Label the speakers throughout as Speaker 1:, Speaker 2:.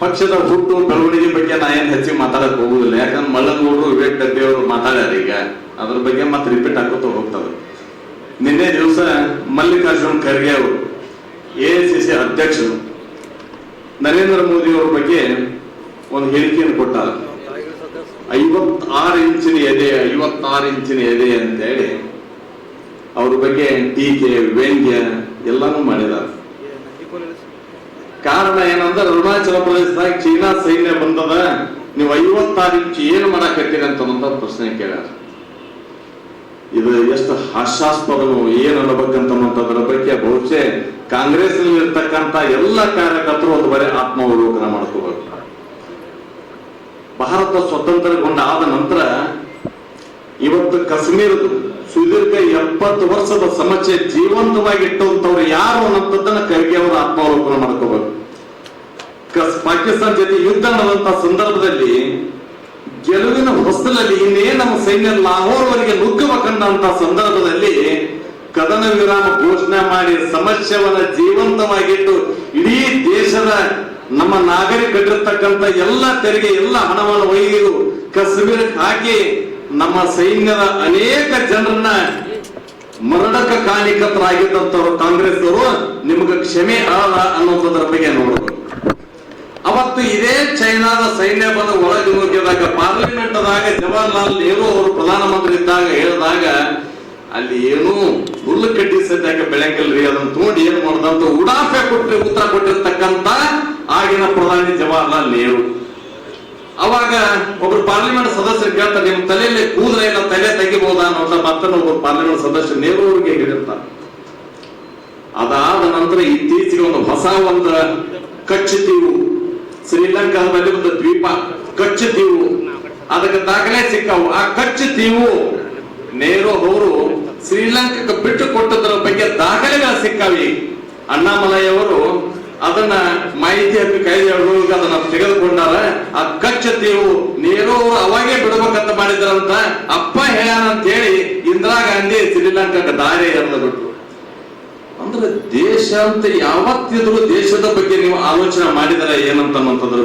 Speaker 1: ಪಕ್ಷದ ಹುಟ್ಟು ಬೆಳವಣಿಗೆ ಬಗ್ಗೆ ನಾ ಏನ್ ಹೆಚ್ಚಿಗೆ ಮಾತಾಡಕ್ ಹೋಗುದಿಲ್ಲ. ಯಾಕಂದ್ರೆ ಮಳ್ಳನಗೌಡರು ವಿವೇಕ್ ದದ್ದಿ ಅವರು ಮಾತಾಡ್ಯಾರ ಈಗ. ಅದ್ರ ಬಗ್ಗೆ ಮತ್ತೆ ರಿಪೀಟ್ ಹಾಕೋತ ಹೋಗ್ತದೆ ನಿನ್ನೆ ದಿವಸ ಮಲ್ಲಿಕಾರ್ಜುನ್ ಖರ್ಗೆ ಅವರು ಎಐಸಿಸಿ ಅಧ್ಯಕ್ಷರು, ನರೇಂದ್ರ ಮೋದಿ ಅವ್ರ ಬಗ್ಗೆ ಒಂದು ಹೇಳಿಕೆಯನ್ನು ಕೊಟ್ಟಾರ. ಐವತ್ತಾರು ಇಂಚಿನ ಎದೆ, ಐವತ್ತಾರು ಇಂಚಿನ ಎದೆ ಅಂತ ಹೇಳಿ ಅವ್ರ ಬಗ್ಗೆ ಟೀಕೆ ವ್ಯಂಗ್ಯ ಎಲ್ಲಾನು ಮಾಡಿದ್ದಾರೆ ಕಾರಣ ಏನಂದ್ರೆ ಅರುಣಾಚಲ ಪ್ರದೇಶದಾಗ ಚೀನಾ ಸೈನ್ಯ ಬಂದದ. ನೀವು ಐವತ್ತಾರು ಇಂಚು ಏನು ಮಾಡಾಕತ್ತೀರಿ ಅಂತ ಪ್ರಶ್ನೆ ಕೇಳ್ಯಾರ. ಇದು ಎಷ್ಟು ಹಾಸ್ಯಾಸ್ಪದವು, ಏನು ಅದರ ಬಗ್ಗೆ ಬಹುಶಃ ಕಾಂಗ್ರೆಸ್ ಇರ್ತಕ್ಕಂತ ಎಲ್ಲ ಕಾರ್ಯಕರ್ತರು ಒಂದು ಬರೀ ಆತ್ಮಾವಲೋಕನ ಮಾಡ್ಕೋಬೇಕು. ಭಾರತ ಸ್ವತಂತ್ರಗೊಂಡಾದ ನಂತರ ಇವತ್ತು ಕಾಶ್ಮೀರದ ಸುದೀರ್ಘ ಎಪ್ಪತ್ತು ವರ್ಷದ ಸಮಸ್ಯೆ ಜೀವಂತವಾಗಿ ಇಟ್ಟಂತವ್ರು ಯಾರು ಅನ್ನೋದನ್ನ ಖರ್ಗೆ ಅವರ ಆತ್ಮಾವಲೋಕನ ಮಾಡ್ಕೋಬೇಕು. ಕಸ್- ಪಾಕಿಸ್ತಾನ ಜೊತೆ ಯುದ್ಧ ನಡೆದಂತ ಸಂದರ್ಭದಲ್ಲಿ ಗೆಲುವಿನ ಹೊಸಲಲ್ಲಿ ಇನ್ನೇ ನಮ್ಮ ಸೈನ್ಯ ಲಾಹೋರ್ವರೆಗೆ ನುಗ್ಗಬೇಕಂತ ಸಂದರ್ಭದಲ್ಲಿ ಕದನ ವಿರಾಮ ಘೋಷಣೆ ಮಾಡಿ ಸಮಸ್ಯೆವನ್ನ ಜೀವಂತವಾಗಿಟ್ಟು ಇಡೀ ದೇಶದ ನಮ್ಮ ನಾಗರಿಕರಿರ್ತಕ್ಕಂಥ ಎಲ್ಲ ತೆರಿಗೆ, ಎಲ್ಲ ಹಣವನ್ನು ಒಯ್ದು ಕಶ್ಮೀರಕ್ಕೆ ಹಾಕಿ ನಮ್ಮ ಸೈನ್ಯದ ಅನೇಕ ಜನರನ್ನ ಮರಣಕ ಕಾಂಗ್ರೆಸ್ ಅವರು ನಿಮಗೆ ಕ್ಷಮೆ ಅಲ್ಲ ಅನ್ನೋದ್ರ ಬಗ್ಗೆ ನೋಡಬೇಕು ಅವತ್ತು ಇದೇ ಚೈನಾದ ಸೈನ್ಯ ಬಂದ ಒಳಗೆ ಹೋಗಿದಾಗ ಪಾರ್ಲಿಮೆಂಟ್ ದಾಗ ಜವಾಹರ್ಲಾಲ್ ನೆಹರು ಅವರು ಪ್ರಧಾನಮಂತ್ರಿ ಇದ್ದಾಗ ಹೇಳಿದಾಗ, ಅಲ್ಲಿ ಏನು ಹುಲ್ಲು ಕಟ್ಟಿ ಸದ್ಯಕ್ಕೆ ಬೆಳಕಿಲ್ರಿ, ಅದನ್ನ ನೋಡಿ ಏನ್ ಮಾಡ್ದಂತ ಉಡಾಫೆ ಕೊಟ್ಟು ಉತ್ತರ ಕೊಟ್ಟಿರ್ತಕ್ಕಂತ ಆಗಿನ ಪ್ರಧಾನಿ ಜವಾಹರ್ಲಾಲ್ ನೆಹರು. ಅವಾಗ ಒಬ್ರು ಪಾರ್ಲಿಮೆಂಟ್ ಸದಸ್ಯರು ಕೇಳ್ತಾರೆ ನಿಮ್ ತಲೆಯಲ್ಲಿ ಕೂದಲ ಇಲ್ಲ, ತಲೆ ತೆಗಿಬಹುದಾ? ಅನ್ನೋ ಮಾತನ್ನು ಒಬ್ಬರು ಪಾರ್ಲಿಮೆಂಟ್ ಸದಸ್ಯ ನೇರವರಿಗೆ ಹೇಳಿರ್ತಾರೆ. ಅದಾದ ನಂತರ ಇತ್ತೀಚೆಗೆ ಒಂದು ಹೊಸ ಒಂದು ಕಚ್ಚು ತೀವು ಶ್ರೀಲಂಕಾದಲ್ಲಿ ಒಂದು ದ್ವೀಪ ಕಚ್ಚು ತೀವು ಅದಕ್ಕೆ ದಾಖಲೆ ಸಿಕ್ಕವು. ಆ ಕಚ್ಚು ತೀವು ನೆಹರು ಅವರು ಶ್ರೀಲಂಕಾಕ್ಕೆ ಬಿಟ್ಟು ಕೊಟ್ಟದ್ರ ಬಗ್ಗೆ ದಾಖಲೆಗಳು ಸಿಕ್ಕವಿ. ಅಣ್ಣಾಮಲೈ ಅವರು ಅದನ್ನ ಮಾಹಿತಿ ಹಕ್ಕಿ ಕಾಯ್ದೆಯೊಳಗೆ ಅದನ್ನ ತೆಗೆದುಕೊಂಡಾರ ಆ ಕಚ್ಚ ತೀವು ಅವಾಗೆ ಅವಾಗೇ ಬಿಡಬೇಕಂತ ಮಾಡಿದ್ರಂತ ಅಪ್ಪ ಹೇಳ್ಯಾನ ಅಂತ ಹೇಳಿ ಇಂದಿರಾ ಗಾಂಧಿ ಶ್ರೀಲಂಕಾಕ್ಕೆ ದಾರಿ ಅಂತ ಬಿಟ್ರು. ಅಂದ್ರೆ ದೇಶ ಅಂತ ಯಾವತ್ತಿದ್ರು ದೇಶದ ಬಗ್ಗೆ ನೀವು ಆಲೋಚನೆ ಮಾಡಿದರ ಏನಂತ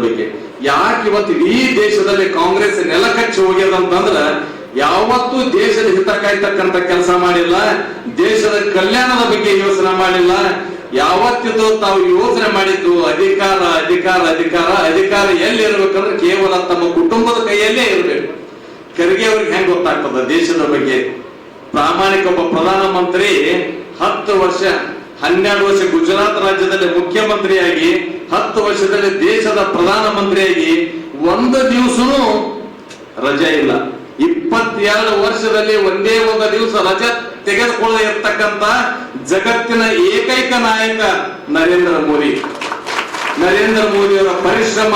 Speaker 1: ಬಗ್ಗೆ. ಯಾಕೆ ಇವತ್ತು ಇಡೀ ದೇಶದಲ್ಲಿ ಕಾಂಗ್ರೆಸ್ ನೆಲ ಕಚ್ಚಿ ಹೋಗ್ಯದಂತಂದ್ರ ಯಾವತ್ತೂ ದೇಶದ ಹಿತ ಕಾಯ್ತಕ್ಕಂತ ಕೆಲಸ ಮಾಡಿಲ್ಲ, ದೇಶದ ಕಲ್ಯಾಣದ ಬಗ್ಗೆ ಯೋಚನೆ ಮಾಡಿಲ್ಲ ಯಾವತ್ತಿದ್ರು ತಾವು ಯೋಚನೆ ಮಾಡಿದ್ದು ಅಧಿಕಾರ ಅಧಿಕಾರ ಅಧಿಕಾರ ಅಧಿಕಾರ ಎಲ್ಲಿ ಇರ್ಬೇಕಂದ್ರೆ ಕೇವಲ ತಮ್ಮ ಕುಟುಂಬದ ಕೈಯಲ್ಲೇ ಇರಬೇಕು. ಖರ್ಗೆ ಅವ್ರಿಗೆ ಹೆಂಗ್ ಗೊತ್ತಾಗ್ತದ? ದೇಶದ ಬಗ್ಗೆ. ಪ್ರಾಮಾಣಿಕ ಒಬ್ಬ ಪ್ರಧಾನಮಂತ್ರಿ ಹತ್ತು ವರ್ಷ, ಹನ್ನೆರಡು ವರ್ಷ ಗುಜರಾತ್ ರಾಜ್ಯದಲ್ಲಿ ಮುಖ್ಯಮಂತ್ರಿಯಾಗಿ, ಹತ್ತು ವರ್ಷದಲ್ಲಿ ದೇಶದ ಪ್ರಧಾನ ಮಂತ್ರಿಯಾಗಿ ಒಂದು ದಿವಸನೂ ರಜೆ ಇಲ್ಲ. ಇಪ್ಪತ್ತೆರಡು ವರ್ಷದಲ್ಲಿ ಒಂದೇ ಒಂದು ದಿವಸ ರಜೆ ತೆಗೆದುಕೊಳ್ಳದೆ ಇರ್ತಕ್ಕಂತ ಜಗತ್ತಿನ ಏಕೈಕ ನಾಯಕ ನರೇಂದ್ರ ಮೋದಿ. ನರೇಂದ್ರ ಮೋದಿಯವರ ಪರಿಶ್ರಮ,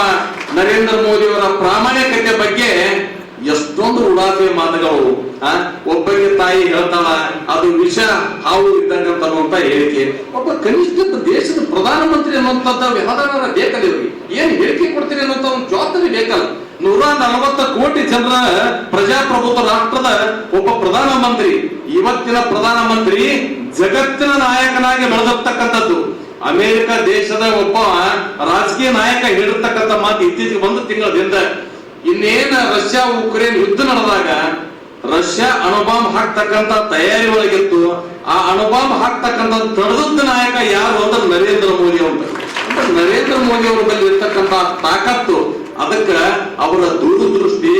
Speaker 1: ನರೇಂದ್ರ ಮೋದಿಯವರ ಪ್ರಾಮಾಣಿಕತೆ ಬಗ್ಗೆ ಎಷ್ಟೊಂದು ಉಡಾಫೆ ಮಾತುಗಳು, ಆ? ಒಬ್ಬಗೆ ತಾಯಿ ಹೇಳ್ತಾಳ, ಅದು ವಿಷ, ಹಾವು ಇದ್ದಂಗ ಹೇಳಿಕೆ. ಒಬ್ಬ ಕನಿಷ್ಠ ದೇಶದ ಪ್ರಧಾನಮಂತ್ರಿ ಅನ್ನುವಂಥದ್ದು ವ್ಯವಹಾರ ಬೇಕಲ್ಲ ಇವ್ರಿಗೆ. ಏನ್ ಹೇಳಿಕೆ ಕೊಡ್ತೀರಿ ಅನ್ನುವಂತ ಒಂದು ಜವಾಬ್ದಾರಿ ಬೇಕಲ್ಲ. ನೂರ ನಲವತ್ತ ಕೋಟಿ ಜನರ ಪ್ರಜಾಪ್ರಭುತ್ವ ರಾಷ್ಟ್ರದ ಒಬ್ಬ ಪ್ರಧಾನ ಮಂತ್ರಿ ಇವತ್ತಿನ ಪ್ರಧಾನ ಮಂತ್ರಿ ಜಗತ್ತಿನ ನಾಯಕನಾಗಿ ಬೆಳೆದಿರ್ತಕ್ಕಂಥದ್ದು. ಅಮೆರಿಕ ದೇಶದ ಒಬ್ಬ ರಾಜಕೀಯ ನಾಯಕ ಹೇಳಿರ್ತಕ್ಕಂಥ ಮಾತು ಇತ್ತೀಚೆಗೆ ಒಂದು ತಿಂಗಳದಿಂದ ಇನ್ನೇನ ರಷ್ಯಾ ಉಕ್ರೇನ್ ಯುದ್ಧ ನಡೆದಾಗ ರಷ್ಯಾ ಅಣುಬಾಂಬ್ ಹಾಕ್ತಕ್ಕಂಥ ತಯಾರಿ ಒಳಗಿತ್ತು. ಆ ಅಣುಬಾಂಬ್ ಹಾಕ್ತಕ್ಕಂಥ ತಡೆದದ್ದ ನಾಯಕ ಯಾರು ಅಂದ್ರೆ ನರೇಂದ್ರ ಮೋದಿ ಅಂತ ನರೇಂದ್ರ ಮೋದಿ ಅವರ ಬಳಿ ಇರ್ತಕ್ಕಂತ ತಾಕತ್ತು ಅದಕ್ಕ ಅವರ ದೂರದೃಷ್ಟಿ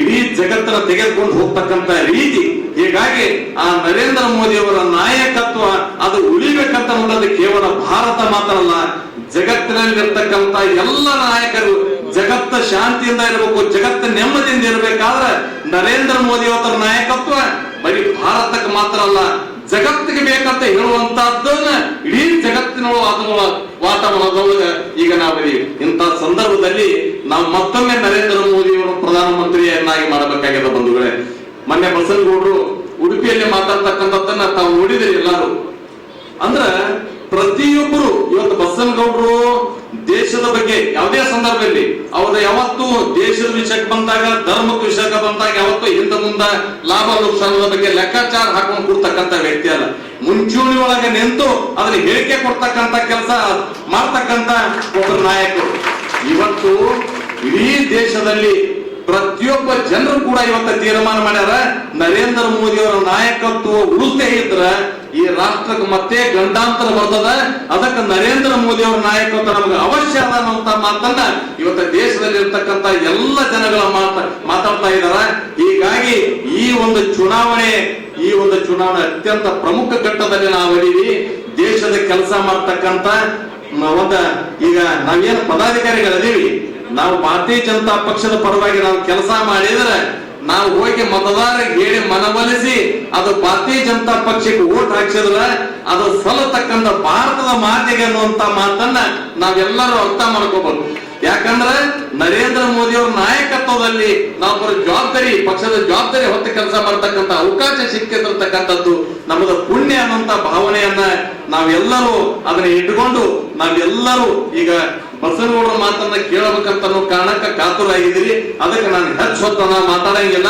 Speaker 1: ಇಡೀ ಜಗತ್ತನ್ನ ತೆಗೆದುಕೊಂಡು ಹೋಗ್ತಕ್ಕಂತ ರೀತಿ. ಹೀಗಾಗಿ ಆ ನರೇಂದ್ರ ಮೋದಿ ಅವರ ನಾಯಕತ್ವ ಅದು ಉಳಿಬೇಕಂತ ಅನ್ನೋದು ಕೇವಲ ಭಾರತ ಮಾತ್ರ ಅಲ್ಲ, ಜಗತ್ತಿನಲ್ಲಿರ್ತಕ್ಕಂತ ಎಲ್ಲ ನಾಯಕರು ಜಗತ್ತ ಶಾಂತಿಯಿಂದ ಇರಬೇಕು, ಜಗತ್ತ ನೆಮ್ಮದಿಯಿಂದ ಇರಬೇಕಾದ್ರೆ ನರೇಂದ್ರ ಮೋದಿ ಅವರ ನಾಯಕತ್ವ ಬರೀ ಭಾರತಕ್ಕೆ ಮಾತ್ರ ಅಲ್ಲ, ಜಗತ್ತಿಗೆ ಬೇಕಂತ ಹೇಳುವಂತಹದ್ದನ್ನ ಇಡೀ ಜಗತ್ತಿನ ವಾತಾವರಣ ಈಗ ನಾವಿದೀವಿ ಇಂಥ ಸಂದರ್ಭದಲ್ಲಿ ನಾವು ಮತ್ತೊಮ್ಮೆ ನರೇಂದ್ರ ಮೋದಿ ಅವರು ಪ್ರಧಾನಮಂತ್ರಿಯನ್ನಾಗಿ ಮಾಡಬೇಕಾಗಿದೆ ಬಂಧುಗಳೇ. ಮೊನ್ನೆ ಬಸನಗೌಡರು ಉಡುಪಿಯಲ್ಲಿ ಮಾತಾಡ್ತಕ್ಕಂಥದ್ದನ್ನ ತಾವು ನೋಡಿದಿರಿ ಎಲ್ಲರೂ. ಅಂದ್ರ ಪ್ರತಿಯೊಬ್ಬರು, ಇವತ್ತು ಬಸನಗೌಡರು ದೇಶದ ಬಗ್ಗೆ ಯಾವುದೇ ಸಂದರ್ಭದಲ್ಲಿ ಅವರು ಯಾವತ್ತು ದೇಶದ ವಿಷಯಕ್ಕೆ ಬಂದಾಗ, ಧರ್ಮದ ವಿಷಯಕ್ಕೆ ಬಂದಾಗ ಯಾವತ್ತು ಹಿಂದ ಮುಂದ ಲಾಭ ಲುಕ್ಸಾನದ ಬಗ್ಗೆ ಲೆಕ್ಕಾಚಾರ ಹಾಕೊಂಡು ಕೊಡ್ತಕ್ಕಂತ ವ್ಯಕ್ತಿ ಅಲ್ಲ. ಮುಂಚೂಣಿ ಒಳಗೆ ನಿಂತು ಅದನ್ನ ಹೇಳಿಕೆ ಕೊಡ್ತಕ್ಕಂಥ ಕೆಲಸ, ಮಾಡ್ತಕ್ಕಂಥ ಒಬ್ಬರು ನಾಯಕರು. ಇವತ್ತು ಇಡೀ ದೇಶದಲ್ಲಿ ಪ್ರತಿಯೊಬ್ಬ ಜನರು ಕೂಡ ಇವತ್ತ ತೀರ್ಮಾನ ಮಾಡ್ಯಾರ. ನರೇಂದ್ರ ಮೋದಿ ಅವರ ನಾಯಕತ್ವ ಉಳಿಸದೇ ಇದ್ರ ಈ ರಾಷ್ಟ್ರಕ್ಕೆ ಮತ್ತೆ ಗಂಡಾಂತರ ಬರ್ತದ. ಅದಕ್ಕೆ ನರೇಂದ್ರ ಮೋದಿ ಅವರ ನಾಯಕತ್ವ ನಮಗೆ ಅವಶ್ಯ ಅನ್ನುವಂತ ಮಾತನ್ನ ಇವತ್ತ ದೇಶದಲ್ಲಿ ಇರ್ತಕ್ಕಂತ ಎಲ್ಲ ಜನಗಳ ಮಾತ ಮಾತಾಡ್ತಾ ಇದಾರ. ಹೀಗಾಗಿ ಈ ಒಂದು ಚುನಾವಣೆ, ಈ ಒಂದು ಚುನಾವಣೆ ಅತ್ಯಂತ ಪ್ರಮುಖ ಘಟ್ಟದಲ್ಲಿ ನಾವು ಇದೀವಿ ದೇಶದ ಕೆಲಸ ಮಾಡ್ತಕ್ಕಂತ ಒಂದ ಈಗ ನಾವೇನು ಪದಾಧಿಕಾರಿಗಳದೀವಿ, ನಾವು ಭಾರತೀಯ ಜನತಾ ಪಕ್ಷದ ಪರವಾಗಿ ನಾವು ಕೆಲಸ ಮಾಡಿದ್ರೆ ನಾವು ಹೋಗಿ ಮತದಾರರಿಗೆ ಹೇಳಿ ಮನವೊಲಿಸಿ ಅದು ಭಾರತೀಯ ಜನತಾ ಪಕ್ಷಕ್ಕೆ ಓಟ್ ಹಾಕ್ಸಿದ್ರೆ ಅದು ಸಲ್ಲತಕ್ಕಂತ ಭಾರತದ ಮಾತಿಗೆ ಅನ್ನುವಂತ ಮಾತನ್ನ ನಾವೆಲ್ಲರೂ ಅರ್ಥ ಮಾಡ್ಕೋಬಹುದು ಯಾಕಂದ್ರೆ ನರೇಂದ್ರ ಮೋದಿ ಅವ್ರ ನಾಯಕತ್ವದಲ್ಲಿ ನಾವು ಬರೋ ಜವಾಬ್ದಾರಿ, ಪಕ್ಷದ ಜವಾಬ್ದಾರಿ ಹೊತ್ತು ಕೆಲಸ ಮಾಡ್ತಕ್ಕಂಥ ಅವಕಾಶ ಸಿಕ್ಕಿರ್ತಕ್ಕಂಥದ್ದು ನಮ್ಮದ ಪುಣ್ಯ ಅನ್ನುವಂತ ಭಾವನೆಯನ್ನ ನಾವೆಲ್ಲರೂ ಅದನ್ನ ಇಟ್ಕೊಂಡು ನಾವೆಲ್ಲರೂ ಈಗ ಬಸವನಗೌಡರ ಮಾತನ್ನ ಕೇಳಬೇಕಂತ ಕಾರಣಕ್ಕೆ ಕಾತುರಾಗಿದ್ದೀರಿ. ಅದಕ್ಕೆ ನಾನು ಹೆಚ್ಚು ಹೊತ್ತು ನಾನು ಮಾತಾಡಂಗಿಲ್ಲ.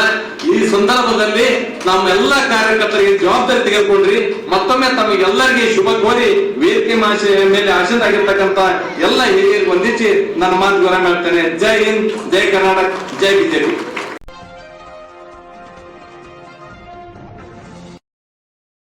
Speaker 1: ಈ ಸಂದರ್ಭದಲ್ಲಿ ನಮ್ಮೆಲ್ಲ ಕಾರ್ಯಕರ್ತರಿಗೆ ಜವಾಬ್ದಾರಿ ತೆಗೆದುಕೊಂಡ್ರಿ. ಮತ್ತೊಮ್ಮೆ ತಮಗೆಲ್ಲರಿಗೆ ಶುಭ ಕೋರಿ ವೇದಿಕೆ ಮಾಸೆ ಮೇಲೆ ಆಶೀರ್ವಾಗಿರ್ತಕ್ಕಂಥ ಎಲ್ಲ ಹಿರಿಯರಿಗೆ ವಂದಿಸಿ ನನ್ನ ಮಾತು ವಿರಾಮ ಮಾಡ್ತೇನೆ ಜೈ ಹಿಂದ್, ಜೈ ಕರ್ನಾಟಕ, ಜೈ ಬಿಜೆಪಿ.